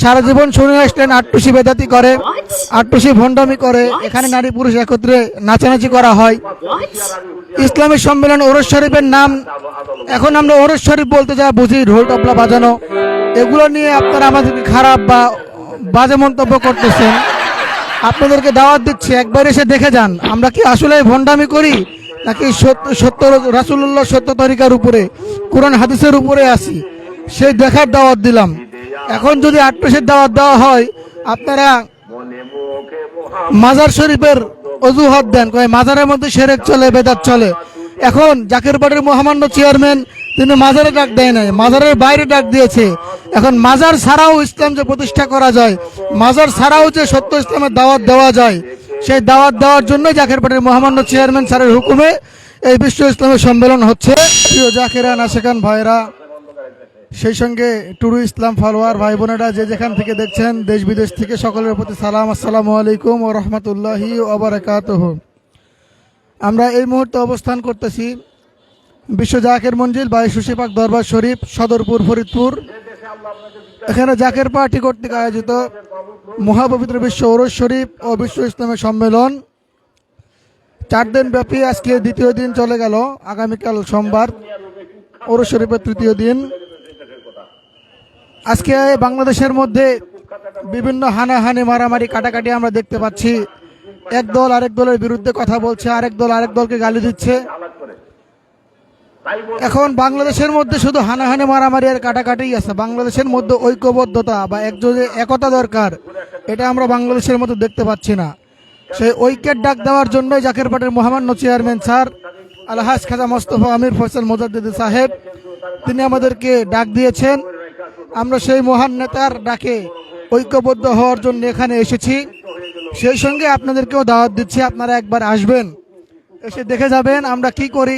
সারা জীবন শুনে আসলেন আটটুসি বেদাতি করে আটটুসি ভণ্ডামি করে এখানে নারী পুরুষ একত্রে নাচানাচি করা হয়। ইসলামী সম্মেলন ওরস শরীফের নাম এখন আমরা ওরস শরীফ বলতে যা বুঝি ঢোল তবলা বাজানো। এগুলো নিয়ে আপনারা আমাদেরকে খারাপ বা বাজে মন্তব্য করতেছেন? আপনাদেরকে দাওয়াত দিচ্ছি একবার এসে দেখে যান আমরা কি আসলে ভণ্ডামি করি নাকি সত্য সত্য রাসুল্লাহ সত্য তরিকার উপরে কোরআন হাদিসের উপরে আসি? সেই দেখার দাওয়াত দিলাম। এখন যদি আটপেশের দাওয়াত দেওয়া হয়, আপনারা মাজার শরীফের অজুহাত দেন। কয়, মাজারের মধ্যে সেরেক চলে, বেদাত চলে। এখন জাকির পার্টির মহামান্য চেয়ারম্যান, তিনি মাজারে ডাক দেয় নাই, মাজারের বাইরে ডাক দিয়েছে। এখন মাজার ছাড়াও ইসলাম যে প্রতিষ্ঠা করা যায়, মাজার ছাড়াও যে সত্য ইসলামের দাওয়াত দেওয়া যায়, সেই দাওয়াত দেওয়ার জন্য জাকির পার্টির মহামান্য চেয়ারম্যান স্যারের হুকুমে এই বিশ্ব ইসলামের সম্মেলন হচ্ছে। প্রিয় জাকিরা নাসেখান ভাইরা সেই সঙ্গে টুরু ইসলাম ফলোয়ার ভাই বোনেরা যে যেখান থেকে দেখছেন, দেশ বিদেশ থেকে সকলের প্রতি সালাম, আসসালামু আলাইকুম ও রহমতুল্লাহি ওবরাকাতহ আমরা এই মুহূর্তে অবস্থান করতেছি বিশ্ব জাকের মঞ্জিল বাই সুশিপাক দরবার শরীফ, সদরপুর, ফরিদপুর। এখানে জাকের পার্টি কর্তৃক আয়োজিত মহাপবিত্র বিশ্ব ওরস শরীফ ও বিশ্ব ইসলামের সম্মেলন। চার দিন ব্যাপী আজকে দ্বিতীয় দিন চলে গেল, আগামীকাল সোমবার, ওরস শরীফের তৃতীয় দিন। আজকে বাংলাদেশের মধ্যে বিভিন্ন হানাহানি, মারামারি, কাটাকাটি আমরা দেখতে পাচ্ছি। এক দল আরেক দলের বিরুদ্ধে কথা বলছে, আরেক দল আরেক দলকে গালি দিচ্ছে। এখন বাংলাদেশের মধ্যে শুধু হানাহানি, মারামারি আর কাটাকাটি আছে। বাংলাদেশের মধ্যে ঐক্যবদ্ধতা বা একযোগে একতা দরকার, এটা আমরা বাংলাদেশের মধ্যে দেখতে পাচ্ছি না। সেই ঐক্যের ডাক দেওয়ার জন্যই জাকের পার্টির মহামান্য চেয়ারম্যান স্যার আলহাজ খাজা মোস্তফা আমির ফয়সাল মোজাদ্দিদ সাহেব, তিনি আমাদেরকে ডাক দিয়েছেন। আমরা সেই মহান নেতার ডাকে ঐক্যবদ্ধ হওয়ার জন্য এখানে এসেছি। সেই সঙ্গে আপনাদেরকেও দাওয়াত দিচ্ছি, আপনারা একবার আসবেন, এসে দেখে যাবেন আমরা কি করি।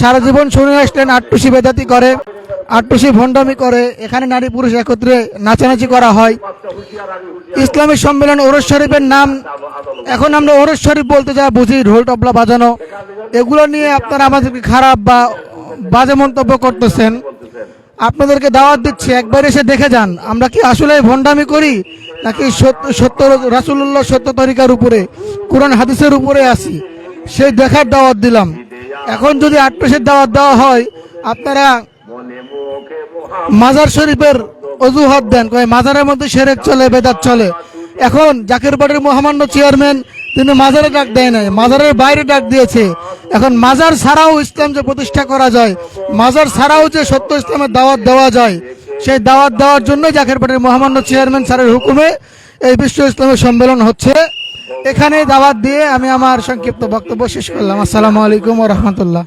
সারা জীবন শুনে আসলেন, আটটুসি বেদাতি করে, আটটুসি ভণ্ডামি করে, এখানে নারী পুরুষ একত্রে নাচানাচি করা হয়। ইসলামী সম্মেলন ওরস শরীফের নাম, এখন আমরা ওরস শরীফ বলতে যা বুঝি, ঢোল তবলা বাজানো, এগুলো নিয়ে আপনারা আমাদেরকে খারাপ বা বাজে মন্তব্য করতেছেন। আপনাদেরকে দাওয়াত দিচ্ছি, একবার এসে দেখে যান। আমরা কি আসলে ভণ্ডামি করি, নাকি সত্য রাসুল্লাহ সত্য তরিকার উপরে, কোরআন হাদিসের উপরে আসি? সেই দেখার দাওয়াত দিলাম। এখন যদি আটপেশের দাওয়াত দেওয়া হয়, আপনারা মাজার শরীফের অজুহাত দেন। কয়, মাজারের মধ্যে সেরেক চলে, বেদাত চলে। এখন জাকির বাড়ির মহামান্য চেয়ারম্যান তিনি মাজারে ডাক দেয় নাই, মাজারের বাইরে ডাক দিয়েছে। এখন মাজার ছাড়াও ইসলাম যে প্রতিষ্ঠা করা যায়, মাজার ছাড়াও যে সত্য ইসলামের দাওয়াত দেওয়া যায়, সেই দাওয়াত দেওয়ার জন্য জাকের পার্টির মহামান্য চেয়ারম্যান স্যারের হুকুমে এই বিশ্ব ইসলামের সম্মেলন হচ্ছে। এখানে দাওয়াত দিয়ে আমি আমার সংক্ষিপ্ত বক্তব্য শেষ করলাম। আসসালামু আলাইকুম রহমতুল্লাহ।